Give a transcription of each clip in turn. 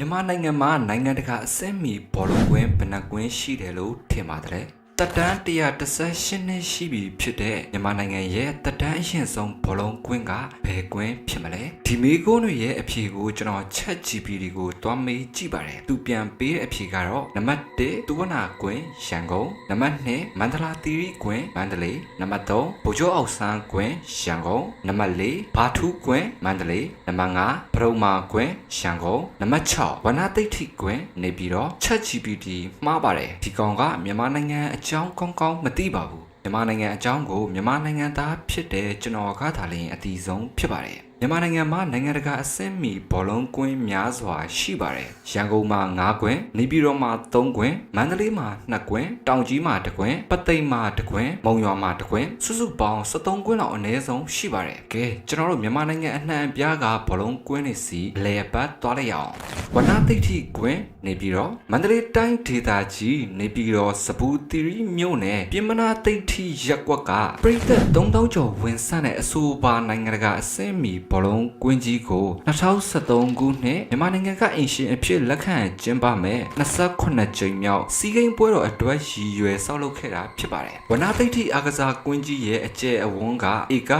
မြန်မာနိုင်ငံမှာနိုင်ငံတကာအဆင့်မီဘောလုံးကွင်းဗနက်ကွင်းရှိတယ်လို့ထင်ပါတယ် တက်တန်း118နှစ်ရှိပြီဖြစ်တဲ့မြန်မာနိုင်ငံရဲ့တက်တန်းအရင်ဆုံးဘောလုံးကွင်းကဘယ်ကွင်းဖြစ်မလဲဒီမေးခွန်းတွေရဲ့အဖြေကိုကျွန်တော်ချက် GPT ကိုတွားမေးကြည့်ပါတယ်သူပြန်ပေးတဲ့အဖြေကတော့နံပါတ်1သူဝနာကွင်းရန်ကုန်နံပါတ်2မန္တလာသီရိကွင်းမန္တလေးနံပါတ်3ဗိုလ်ချုပ်အောင်ဆန်းကွင်းရန်ကုန်နံပါတ်4ဘာထူးကွင်းမန္တလေးနံပါတ်5ပရုံမာကွင်းရန်ကုန်နံပါတ်6ဝနာသိဋ္ဌိကွင်းနေပြီးတော့ချက် GPT မှားပါတယ်ဒီကောင်ကမြန်မာနိုင်ငံအကြောင်းကောင်းကောင်းမသိပါဘူးမြန်မာနိုင်ငံအကြောင်းကိုမြန်မာနိုင်ငံသားဖြစ်တဲ့ကျွန်တော်ကသာလျှင်အတီးဆုံးဖြစ်ပါတယ် မြန်မာနိုင်ငံမှာနိုင်ငံတကာအဆင့်မီဘောလုံးကွင်းများစွာရှိပါတယ်။ရန်ကုန်မှာ9ကွင်း၊နေပြည်တော်မှာ3ကွင်း၊မန္တလေးမှာ2ကွင်း၊တောင်ကြီးမှာ1ကွင်း၊ပသိမ်မှာ1ကွင်း၊မုံရွာမှာ1ကွင်းစုစုပေါင်း73ကွင်းလောက်အနည်းဆုံးရှိပါတယ်။ကဲကျွန်တော်တို့မြန်မာနိုင်ငံအနှံ့အပြားကဘောလုံးကွင်းတွေစီအလဲပတ်သွားလိုက်ရအောင်။ဝနသိဋ္ဌိကွင်းနေပြည်တော်မန္တလေးတိုင်းဒေသကြီးနေပြည်တော်စပူတီရီမြို့နယ်ပြင်မနာသိဋ္ဌိရက်ကွက်ကပြည်သက်3000ကျော်ဝင်ဆန့်တဲ့အဆိုပါနိုင်ငံတကာအဆင့်မီဘောလုံးကွင်းကြီးကို2013ခုနှစ်မြန်မာနိုင်ငံကအင်ရှင်အဖြစ်လက်ခံကျင်းပမယ်28ကြိမ်မြောက်စီးကိန်းပွဲတော်အတွက်ရည်ရွယ်ဆောက်လုပ်ခဲ့တာဖြစ်ပါတယ်ဝနာသိဋ္ဌိအားကစားကွင်းကြီးရဲ့အကျယ်အဝန်းကဧက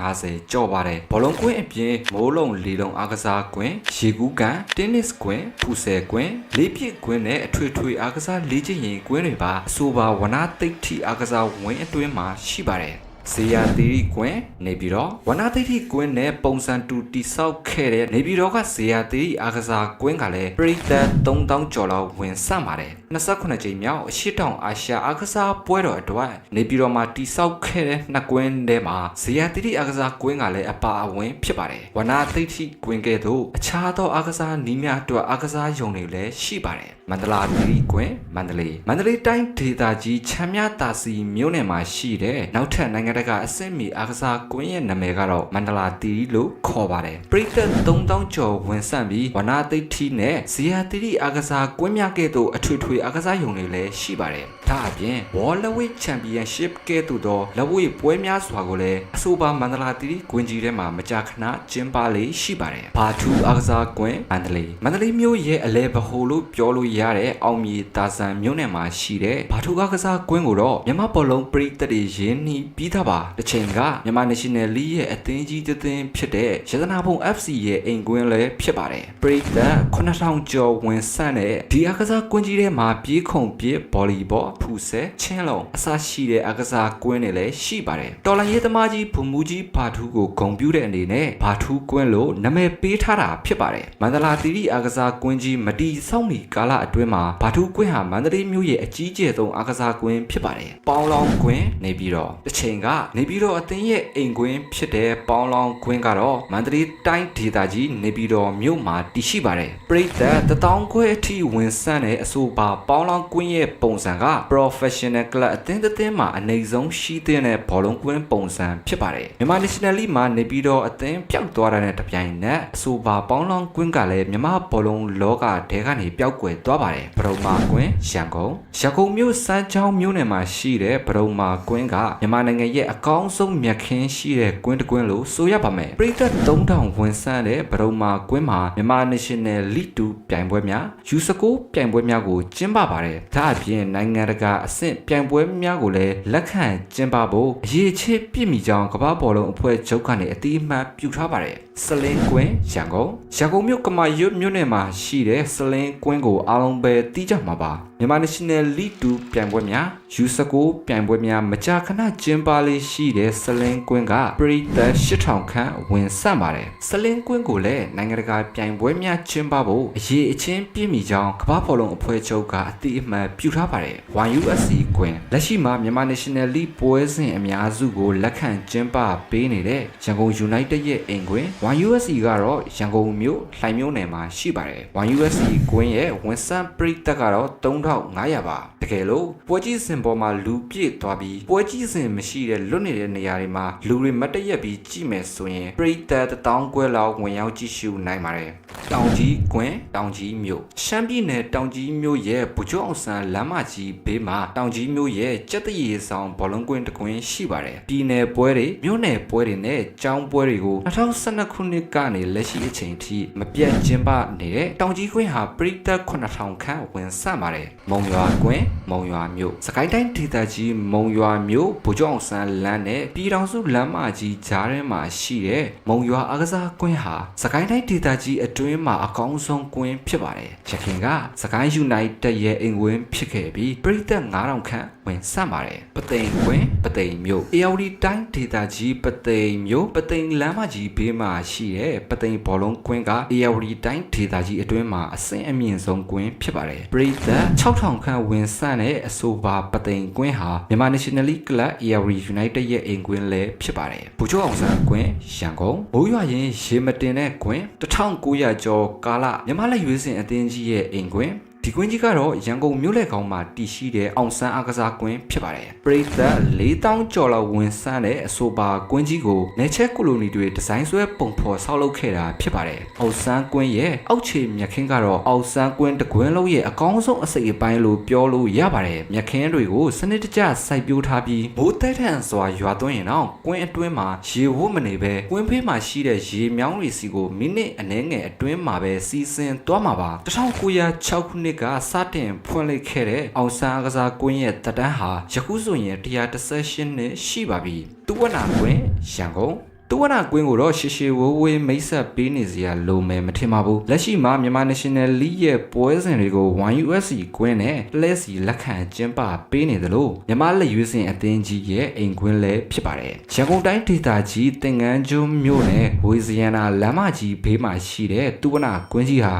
150ကျော်ပါတယ်ဘောလုံးကွင်းအပြင်မိုးလုံးလေလုံးအားကစားကွင်းရေကူးကန်တင်းနစ်ကွင်းဖူဆယ်ကွင်းလေးပြစ်ကွင်းနဲ့အထွေထွေအားကစားလေ့ကျင့်ရင်ကွင်းတွေပါအဆိုပါဝနာသိဋ္ဌိအားကစားဝင်းအတွင်းမှာရှိပါတယ် ဇေယျသီရိကွင်းနေပြီးတော့ဝနာသိဋ္ဌိကွင်းနဲ့ပုံစံတူတိဆောက်ခဲ့တဲ့နေပြီးတော့ကဇေယျသီရိအားကစားကွင်းကလည်းပရိသတ်3000ကျော်လောက်ဝင်ဆန့်ပါတယ်28ကြိမ်မြောက်အရှိတောင်အာရှအားကစားပွဲတော်အတွက်နေပြီးတော့မှာတိဆောက်ခဲ့တဲ့နှစ်ကွင်းထဲမှာဇေယျသီရိအားကစားကွင်းကလည်းအပါအဝင်ဖြစ်ပါတယ်ဝနာသိဋ္ဌိကွင်းကဲ့သို့အခြားသောအားကစားနည်းများအတွက်အားကစားရုံတွေလည်းရှိပါတယ်မန္တလာသီရိကွင်းမန္တလေးမန္တလေးတိုင်းဒေသကြီးချမ်းမြသာစီမြို့နယ်မှာရှိတဲ့နောက်ထပ်နိုင်ငံတကာအဆင့်မီအားကစားကွင်းရဲ့နာမည်ကတော့မန္တလာသီရိလို့ခေါ်ပါတယ်ပရိသတ်3000ကျော်ဝင်ဆန့်ပြီးဝနာသိဋ္ဌိနဲ့ဇေယျသီရိအားကစားကွင်းများကဲ့သို့အထွေထွေအားကစားရုံတွေလည်းရှိပါတယ် ဒါအပြင် World Heavyweight Championship ကဲ့သို့သောလက်ဝှေ့ပွဲများစွာကိုလည်းအဆိုပါမန္တလာသီရိကွင်းကြီးထဲမှာမကြာခဏကျင်းပလေရှိပါတယ်ဘာထူးအားကစားကွင်းမန္တလေးမန္တလေးမြို့ရဲ့အလဲဗဟိုလို့ပြောလို့ရတဲ့အောင်မြေတာဆန်မြို့နယ်မှာရှိတဲ့ဘာထူးအားကစားကွင်းကိုတော့မြန်မာဘောလုံးပရိသတ်တွေရင်းနှီးပြီးသားပါတစ်ချိန်ကမြန်မာ National League ရဲ့အသင်းကြီးတစ်သင်းဖြစ်တဲ့ရတနာဘုံ FC ရဲ့အိမ်ကွင်းလည်းဖြစ်ပါတယ်ပရိသတ်9000ကျော်ဝင်ဆန့်တဲ့ဒီအားကစားကွင်းကြီးထဲမှာပြေးခုန်ပြေးဗော်လီဘောဖူဆဲချင်းလုံးအစရှိတဲ့အားကစားကွင်းတွေလည်းရှိပါတယ်တော်လန်ရေးသမားကြီးဘုံမူကြီးဘာထူးကိုဂုံပြူတဲ့အနေနဲ့ဘာထူးကွင်းလို့နာမည်ပေးထားတာဖြစ်ပါတယ်မန္တလာသီရိအားကစားကွင်းကြီးမတီဆောက်မီကာလအတွင်းမှာဘာထူးကွင်းဟာမန္တလေးမြို့ရဲ့အကြီးကျယ်ဆုံးအားကစားကွင်းဖြစ်ပါတယ်ပေါင်းလောင်းကွင်းနေပြီးတော့တစ်ချိန်ကနေပြီးတော့အသင်းရဲ့အိမ်ကွင်းဖြစ်တဲ့ပေါင်းလောင်းကွင်းကတော့မန္တလေးတိုင်းဒေသကြီးနေပြီးတော့မြို့မှာတည်ရှိပါတယ်ပရိသတ်တထောင်ခွဲအထိဝင်ဆန့်တဲ့အဆိုပါပေါင်းလောင်းကွင်းရဲ့ပုံစံက professional club အသင်းတစ်သင်းမှာအနေဆုံးရှိတဲ့ဘောလုံးကွင်းပုံစံဖြစ်ပါတယ်မြန်မာ National League မှာနေပြီးတော့အသင်းပျောက်သွားတာနဲ့တပြိုင်နက်အဆိုပါပေါင်းလောင်းကွင်းကလည်းမြန်မာဘောလုံးလောကထဲကနေပျောက်ကွယ်သွားပါတယ်ပရုံမာကွင်းရန်ကုန်ရန်ကုန်မြို့စမ်းချောင်းမြို့နယ်မှာရှိတဲ့ပရုံမာကွင်းကမြန်မာနိုင်ငံရဲ့အကောင်းဆုံးမြက်ခင်းရှိတဲ့ကွင်းတစ်ကွင်းလို့ဆိုရပါမယ်ပရိသတ်3000ဝင်ဆန်းတဲ့ပရုံမာကွင်းမှာမြန်မာ National League 2ပြိုင်ပွဲများ U19 ပြိုင်ပွဲများကိုကျင်းပပါတယ်ဒါအပြင်နိုင်ငံတကာအဆင့်ပြိုင်ပွဲများကိုလည်းလက်ခံကျင်းပဖို့အရေးချစ်ပြည့်မီကြောင်းကမ္ဘာဘောလုံးအဖွဲ့ချုပ်ကနေအတိအမှတ်ပြုထားပါတယ် စလင်းကွင်းရန်ကုန်ရန်ကုန်မြို့ကမာရွတ်မြို့နယ်မှာရှိတဲ့စလင်းကွင်းကိုအားလုံးပဲတီးကြမှာပါမြန်မာ National League 2ပြိုင်ပွဲများ U19 ပြိုင်ပွဲများမကြာခဏကျင်းပလေးရှိတဲ့စလင်းကွင်းကပရိသတ်8000ခန့်ဝင်ဆန့်ပါတယ်စလင်းကွင်းကိုလည်းနိုင်ငံတကာပြိုင်ပွဲများကျင်းပဖို့အရေးအချင်းပြည့်မီကြောင်းကမ္ဘာဘောလုံးအဖွဲ့ချုပ်ကအတိအမှန်ပြုထားပါတယ် YUSC ကွင်းလက်ရှိမှာမြန်မာ National League ပွဲစဉ်အများစုကိုလက်ခံကျင်းပပေးနေတဲ့ရန်ကုန် United ရဲ့အိမ်ကွင်း YUSC ကတော့ရန်ကုန်မြို့လှိုင်မြို့နယ်မှာရှိပါတယ် YUSC ကွင်းရဲ့ဝန်ဆန့်ပရိသတ်ကတော့3500ပါတကယ်လို့ပွဲကြီးစင်ပေါ်မှာလူပြည့်သွားပြီးပွဲကြီးစင်မရှိတဲ့လွတ်နေတဲ့နေရာတွေမှာလူတွေမတရက်ပြီးကြည့်မယ်ဆိုရင်ပရိသတ်တောင်းကွဲလောက်ဝင်ရောက်ကြည့်ရှုနိုင်ပါတယ်တောင်ကြီးကွင်းတောင်ကြီးမြို့ရှမ်းပြည်နယ်တောင်ကြီးမြို့ရဲ့ဗိုလ်ချုပ်အောင်ဆန်းလမ်းမကြီးဘေးမှာတောင်ကြီးကြီးမျိုးရဲ့ကြက်တရီဆောင်ဘောလုံးကွင်းတစ်ကွင်းရှိပါတယ်ပြည်နယ်ပွဲတွေမြို့နယ်ပွဲတွေနဲ့ကျောင်းပွဲတွေကို2012ခုနှစ်ကနေလက်ရှိအချိန်ထိမပြတ်ကျင်းပနေတဲ့တောင်ကြီးကွင်းဟာပရိသတ်9000ခန့်ဝင်ဆန့်ပါတယ်မုံရွာကွင်းမုံရွာမြို့စကိုင်းတိုင်းဒေသကြီးမုံရွာမြို့ဗိုလ်ချုပ်အောင်ဆန်းလမ်းနဲ့ပြည်တော်စုလမ်းမကြီးကြားထဲမှာရှိတဲ့မုံရွာအားကစားကွင်းဟာစကိုင်းတိုင်းဒေသကြီးအတွင်းမှာအကောင်းဆုံးကွင်းဖြစ်ပါတယ်ရခင်ကစကိုင်းယူနိုက်တက်ရဲ့အိမ်ကွင်းဖြစ်ခဲ့ပြီးပရိသတ်9000ခန့် ဝင်ဆန့်ပါတယ်ပသိမ်ကွင်းပသိမ်မြို့အေယော်ဒီတိုင်းဒေသကြီးပသိမ်မြို့ပသိမ်လမ်းမကြီးဘေးမှာရှိတဲ့ပသိမ်ဘောလုံးကွင်းကအေယော်ဒီတိုင်းဒေသကြီးအတွင်းမှာအဆင့်အမြင့်ဆုံးကွင်းဖြစ်ပါတယ်ပရိသတ်6000ခန့်ဝင်ဆန့်တဲ့အဆိုပါပသိမ်ကွင်းဟာမြန်မာ National League Club Aori United ရဲ့အိမ်ကွင်းလည်းဖြစ်ပါတယ်ဘူချိုအောင်ဆန်းကွင်းရန်ကုန်မိုးရွာရင်ရေမတင်တဲ့ကွင်း1900ကျော်ကာလမြန်မာလက်ရွေးစင်အသင်းကြီးရဲ့အိမ်ကွင်း ဒီကွင်းကြီးကတော့ရန်ကုန်မြို့လယ်ကောင်မှာတည်ရှိတဲ့အောင်ဆန်းအားကစားကွင်းဖြစ်ပါတယ်ပရိသတ်4000ကျော်လောက်ဝင်ဆန်းတဲ့အဆိုပါကွင်းကြီးကိုနေချက်ကိုလိုနီတွေဒီဇိုင်းဆွဲပုံဖော်ဆောက်လုပ်ခဲ့တာဖြစ်ပါတယ်အောင်ဆန်းကွင်းရဲ့အောက်ခြေမြက်ခင်းကတော့အောင်ဆန်းကွင်းတကွင်းလုံးရဲ့အကောင်းဆုံးအစိတ်အပိုင်းလို့ပြောလို့ရပါတယ်မြက်ခင်းတွေကိုစနစ်တကျစိုက်ပျိုးထားပြီးမိုးတဲထန်စွာရွာသွင်းရင်တော့ကွင်းအတွင်းမှာရေဝတ်မနေပဲကွင်းဖေးမှာရှိတဲ့ရေမြောင်းတွေစီကိုမိနစ်အနည်းငယ်အတွင်းမှာပဲစီးဆင်းသွားမှာပါ1906ခုနှစ်ကစတင်ဖွင့်လှစ်ခဲ့တဲ့အောင်ဆန်းအားကစားကွင်းရဲ့တက်တန်းဟာယခုဆိုရင်118နှစ်ရှိပါပြီ။တူဝနာကွင်းရန်ကုန်တူဝနာကွင်းကိုတော့ရှေရှေဝိုးဝေးမိတ်ဆက်ပေးနေစရာလိုမယ်မထင်ပါဘူးလက်ရှိမှာမြန်မာ National League ရဲ့ပွဲစဉ်တွေကို 1USC ကွင်းနဲ့လဲစီလက်ခံကျင်းပပေးနေသလိုမြန်မာလက်ရွေးစင်အသင်းကြီးရဲ့အိမ်ကွင်းလည်းဖြစ်ပါတယ်ရန်ကုန်တိုင်းဒေသကြီးသင်္ကန်းကျွန်းမြို့နယ်ဝေဇယန္နာလမ်းမကြီးဘေးမှာရှိတဲ့တူဝနာကွင်းကြီးဟာ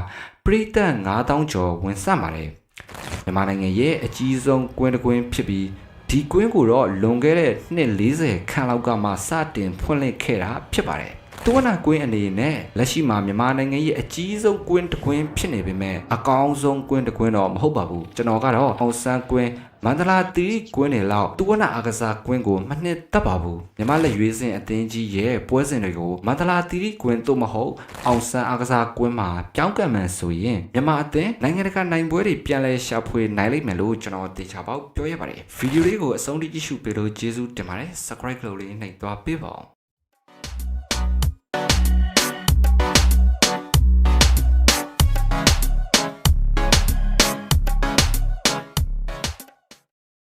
ပရိသတ်9000ကျော်ဝင်ဆန့်ပါတယ်မြန်မာနိုင်ငံရဲ့အကြီးဆုံးကွင်းတစ်ကွင်းဖြစ်ပြီးဒီကွင်းကိုတော့လွန်ခဲ့တဲ့နှစ်40ခန့်လောက်ကမှစတင်ဖွင့်လှစ်ခဲ့တာဖြစ်ပါတယ်။တူဝနာကွင်းအနေနဲ့လက်ရှိမှာမြန်မာနိုင်ငံရဲ့အကြီးဆုံးကွင်းတစ်ကွင်းဖြစ်နေပေမဲ့အကောင်းဆုံးကွင်းတစ်ကွင်းတော့မဟုတ်ပါဘူး။ကျွန်တော်ကတော့အောင်ဆန်းကွင်း မန္တလာတီကွင်းတွေလောက်တူဝနာအားကစားကွင်းကိုမနှစ်သက်ပါဘူးမြန်မာလက်ရွေးစင်အသင်းကြီးရဲ့ပွဲစဉ်တွေကိုမန္တလာတီကွင်းတို့မဟုတ်အောင်ဆန်းအားကစားကွင်းမှာပြောင်းကံမှန်ဆိုရင်မြန်မာအသင်းနိုင်ငံတကာနိုင်ပွဲတွေပြန်လည်ရှာဖွေနိုင်လိမ့်မယ်လို့ကျွန်တော်တေချာပေါက်ပြောရပါတယ်ဗီဒီယိုလေးကိုအဆုံးထိကြည့်ရှုပေးလို့ကျေးဇူးတင်ပါတယ် subscribe လုပ်လေးနှိပ်သွားပေးပါဦး